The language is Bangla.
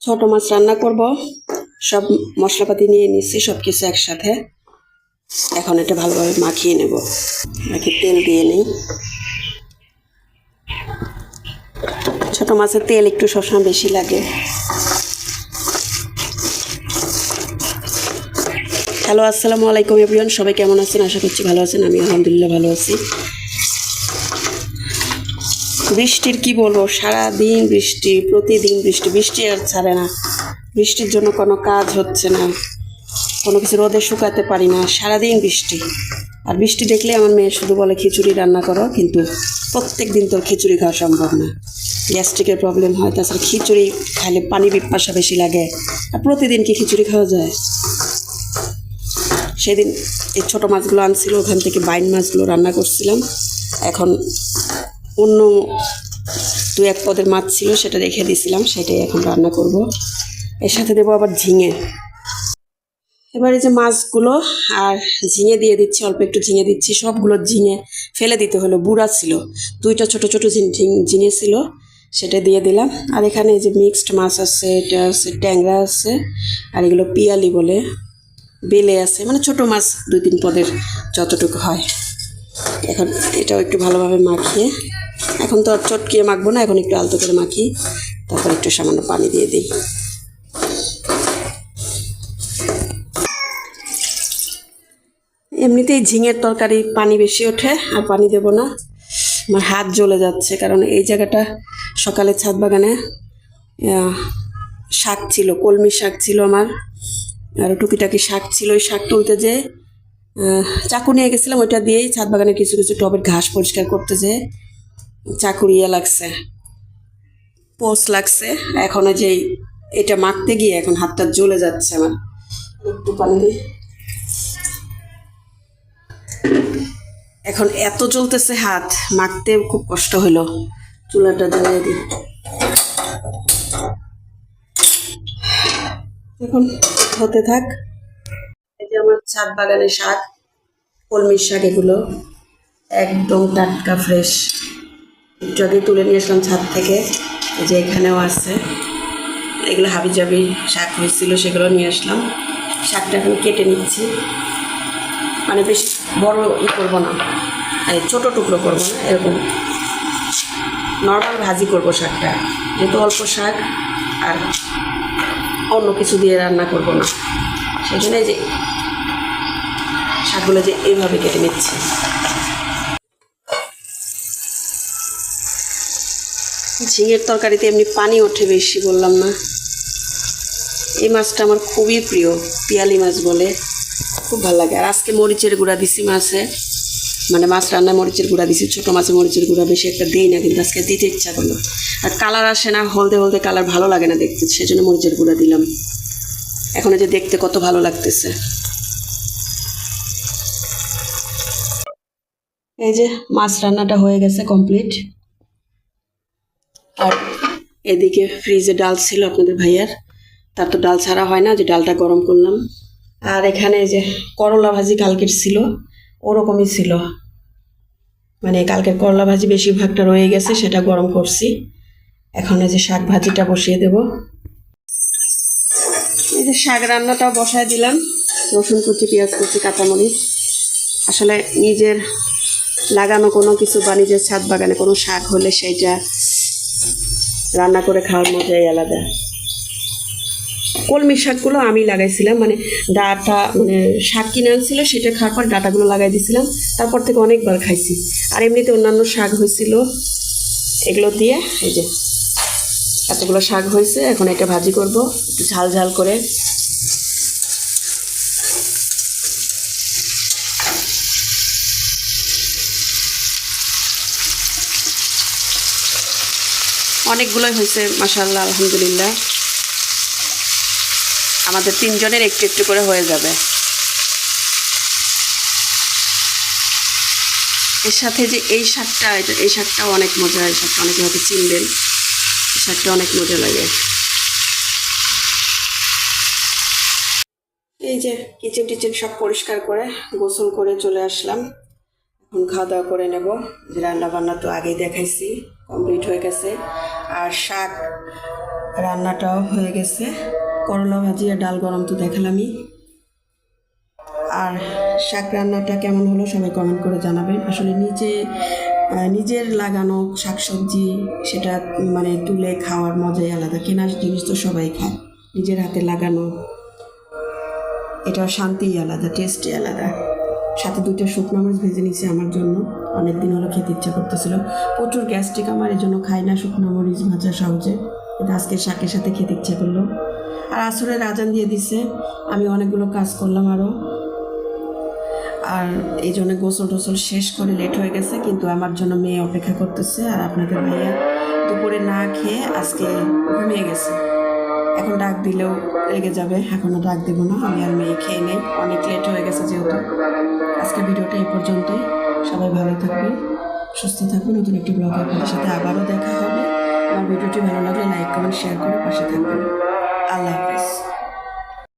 ছোট মাছ রান্না করব। সব মশলাপাতি নিয়ে নিচ্ছি সব কিছু একসাথে। এখন এটা ভালোভাবে মাখিয়ে নেব। মাখিয়ে তেল দিয়ে নিই। ছোট মাছের তেল একটু সবসময় বেশি লাগে। হ্যালো, আসসালামু আলাইকুম, এভরিওয়ান। সবাই কেমন আছেন? আশা করছি ভালো আছেন। আমি আলহামদুলিল্লাহ ভালো আছি। বৃষ্টির কি বলব? সারা দিন বৃষ্টি, প্রতিদিন বৃষ্টি। বৃষ্টি আর ছাড়ে না। বৃষ্টির জন্য কোনো কাজ হচ্ছে না। কোনো কিছু রোদে শুকাতে পারি না। সারাদিন বৃষ্টি। আর বৃষ্টি দেখলে আমার মেয়ে শুধু বলে, খিচুড়ি রান্না করো। কিন্তু প্রত্যেক দিন তোর খিচুড়ি খাওয়া সম্ভব না। গ্যাস্ট্রিকের প্রবলেম হয়, তাছাড়া খিচুড়ি খাইলে পানি পিপাসা বেশি লাগে। আর প্রতিদিন কি খিচুড়ি খাওয়া যায়? সেদিন এই ছোটো মাছগুলো আনছিল, ওখান থেকে বাইন মাছগুলো রান্না করছিলাম। এখন অন্য দু এক পদের মাছ ছিল, সেটা রেখে দিয়েছিলাম, সেটাই এখন রান্না করব। এর সাথে দেবো আবার ঝিঙে। এবারে যে মাছগুলো, আর ঝিঙে দিয়ে দিচ্ছি, অল্প একটু ঝিঙে দিচ্ছি, সবগুলো ঝিঙে ফেলে দিতে হলো, বুড়া ছিল। দুইটা ছোট ছোট ঝিঙে ছিল, সেটা দিয়ে দিলাম। আর এখানে যে মিক্সড মাছ আছে, এটা আছে, ট্যাংরা আছে, আর এগুলো পিয়ালি বলে, বেলে আছে মানে ছোট মাছ দুই তিন পদের যতটুকু হয়। এখন এটাও একটু ভালোভাবে মাখিয়ে এখন তো আর চটকিয়ে মাখবো না, এখন একটু আলতো করে মাখি, তারপর একটু সামান্য পানি দিয়ে দিই। এমনিতেই ঝিঙের তরকারি পানি বেশি ওঠে, আর পানি দেবো না। আমার হাত জ্বলে যাচ্ছে, কারণ এই জায়গাটা সকালে ছাদ বাগানে শাক ছিল, কলমি শাক ছিল আমার, আর টুকিটাকি শাক ছিল। ওই শাক তুলতে যে চাকু নিয়ে গেছিলাম, ওইটা দিয়েই ছাদ বাগানে কিছু কিছু টবের ঘাস পরিষ্কার করতে যে চাকুর ইয়ে লাগছে, পোস লাগছে। এখন যে এটা মাখতে গিয়ে এখন হাতটা জ্বলে যাচ্ছে আমার। একটু পানি এখন এত জ্বলতেছে হাত, মাখতে খুব কষ্ট হলো চুলাটা জ্বালিয়ে দিই। এখন হতে থাক। এই যে আমার ছাদ বাগানের শাক, কলমির শাক এগুলো, একদম টাটকা ফ্রেশ। আগে তুলে নিয়ে আসলাম ছাদ থেকে। যে এখানেও আছে। এগুলো হাবি জাবি শাক হয়েছিল, সেগুলো নিয়ে আসলাম। শাকটা এখন কেটে নিচ্ছি। মানে বেশি বড় ই করব না। ছোটো টুকরো করব না, এরকম। নর্মাল ভাজি করব শাকটা। যেহেতু অল্প শাক, আর অন্য কিছু দিয়ে রান্না করব না। জন্য যে শাকগুলো যে এইভাবে কেটে নিচ্ছি। ঝিঙের তরকারিতে এমনি পানি ওঠে বেশি, বললাম না। এই মাছটা আমার খুবই প্রিয়, পিয়ালি মাছ বলে। খুব ভালো লাগে। আর আজকে মরিচের গুঁড়া দিছি মাছে। মানে মাছ রান্নায় মরিচের গুঁড়া দিছি, ছোটো মাছে মরিচের গুঁড়া বেশি একটা দিই না, কিন্তু আজকে দিতে ইচ্ছা করল। আর কালার আসে না, হলদে হলদে কালার ভালো লাগে না দেখতে, সেজন্য মরিচের গুঁড়া দিলাম। এখন যে দেখতে কত ভালো লাগতেছে। এই যে মাছ রান্নাটা হয়ে গেছে কমপ্লিট। আর এদিকে ফ্রিজে ডাল ছিল আপনাদের ভাইয়ার। তার তো ডাল ছাড়া হয় না, যে ডালটা গরম করলাম। আর এখানে যে করলা ভাজি কালকের ছিল, ওরকমই ছিল। মানে কালকের করলা ভাজি বেশিরভাগটা রয়ে গেছে, সেটা গরম করছি। এখন এই যে শাক ভাজিটা বসিয়ে দেব। এই যে শাক রান্নাটাও বসায় দিলাম। রসুন কুচি, পেঁয়াজ কুচি, কাঁচামরিচ। আসলে নিজের লাগানো কোনো কিছু বা নিজের ছাদ বাগানে কোনো শাক হলে সেইটা রান্না করে খাওয়ার মজাই আলাদা। কলমির শাকগুলো আমি লাগাইছিলাম মানে ডাটা মানে শাক কিনে আনছিল, সেটা খাওয়ার পর ডাটাগুলো লাগাই দিয়েছিলাম তারপর থেকে অনেকবার খাইছি। আর এমনিতে অন্যান্য শাক হয়েছিল এগুলো দিয়ে এই যে এতগুলো শাক হয়েছে এখন এটা ভাজি করব, একটু ঝাল ঝাল করে। অনেকগুলোই হয়েছে মাসাল্লাহ আলহামদুলিল্লাহ। আমাদের তিনজনের একটু একটু করে হয়ে যাবে। এর সাথে যে এই শাকটা এই শাকটাও অনেক মজা এই শাকটা অনেকে হয়তো চিনবেন। এই শাকটা অনেক মজা লাগে। এই যে কিচেন টিচেন সব পরিষ্কার করে, গোসল করে চলে আসলাম। এখন খাওয়া দাওয়া করে নেব। রান্না বান্না তো আগেই দেখাইছি, কমপ্লিট হয়ে গেছে। আর শাক রান্নাটাও হয়ে গেছে। করলা ভাজি আর ডাল গরম তো দেখালামই। আর শাক রান্নাটা কেমন হলো সবাই কমেন্ট করে জানাবেন। আসলে আহ, নিজের লাগানো শাকসবজি সেটা মানে তুলে খাওয়ার মজাই আলাদা। কেনার জিনিস তো সবাই খায়। নিজের হাতে লাগানো এটার শান্তিই আলাদা টেস্টই আলাদা। সাথে দুইটা শুকনো মাছ ভেজে নিয়েছি আমার জন্য। অনেক দিন হলো খেতে ইচ্ছা করতেছিল। প্রচুর গ্যাস্ট্রিক আমার এই জন্য খাই না, শুকনো মরিচ ভাজা সহজে। এটা আজকে শাকের সাথে খেতে ইচ্ছা করল। আর আসরের আজান দিয়ে দিছে। আমি অনেকগুলো কাজ করলাম আরও আর এই জন্য গোসল টোসল শেষ করে লেট হয়ে গেছে, কিন্তু আমার জন্য মেয়ে অপেক্ষা করতেছে। আর আপনাদের ভাইয়া দুপুরে না খেয়ে আজকে ঘুমিয়ে গেছে। এখন ডাক দিলেও রেগে যাবে এখনও ডাক দেবো না। আমি আর মেয়ে খেয়ে নেই। অনেক লেট হয়ে গেছে যেহেতু। আজকে ভিডিওটা এই পর্যন্তই। সবাই ভালো থাকবেন, সুস্থ থাকবেন। নতুন একটি ব্লগে আপনাদের সাথে আবারও দেখা হবে। আমার ভিডিওটি ভালো লাগলে লাইক কমেন্ট শেয়ার করে পাশে থাকবেন।